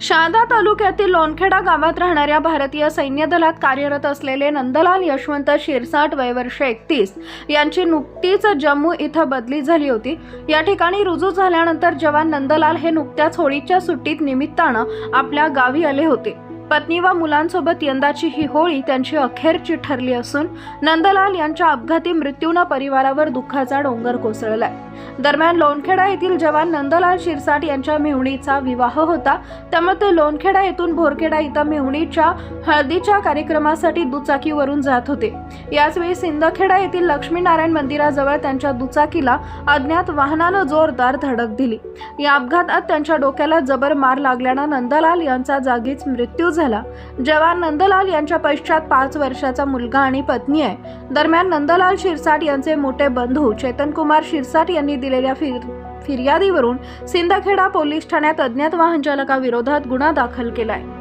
शहादा तालुक्यातील लोणखेडा गावात राहणाऱ्या भारतीय सैन्य दलात कार्यरत असलेले नंदलाल यशवंत शिरसाट वयवर्ष एकतीस यांची नुकतीच जम्मू इथं बदली झाली होती. या ठिकाणी रुजू झाल्यानंतर जवान नंदलाल हे नुकत्याच होळीच्या सुट्टीत निमित्तानं आपल्या गावी आले होते. पत्नी व मुलांसोबत यंदाची ही होळी त्यांची अखेरची ठरली असून नंदलाल यांच्या अपघाती मृत्यूनं परिवारावर दुःखाचा डोंगर कोसळलाय. दरम्यान लोणखेडा येथील जवान नंदलाल शिरसाट यांच्या मेहुणीचा विवाह होता. त्यामुळे ते लोणखेडा येथून भोरखेडा इथं मेहुणीच्या हळदीच्या कार्यक्रमासाठी दुचाकीवरून जात होते. याचवेळी सिंदखेडा येथील लक्ष्मीनारायण मंदिराजवळ त्यांच्या दुचाकीला अज्ञात वाहनानं जोरदार धडक दिली. या अपघातात त्यांच्या डोक्याला जबर मार लागल्यानं नंदलाल यांचा जागीच मृत्यू झाला. जवान नंदलाल यांच्या पश्चात पाच वर्षाचा मुलगा आणि पत्नी आहे. दरम्यान नंदलाल शिरसाट यांचे मोठे बंधू चेतनकुमार शिरसाट यांनी दिलेल्या फिर फिर्यादीवरून सिंदखेडा पोलीस ठाण्यात अज्ञात वाहन चालकाविरोधात गुन्हा दाखल केलाय.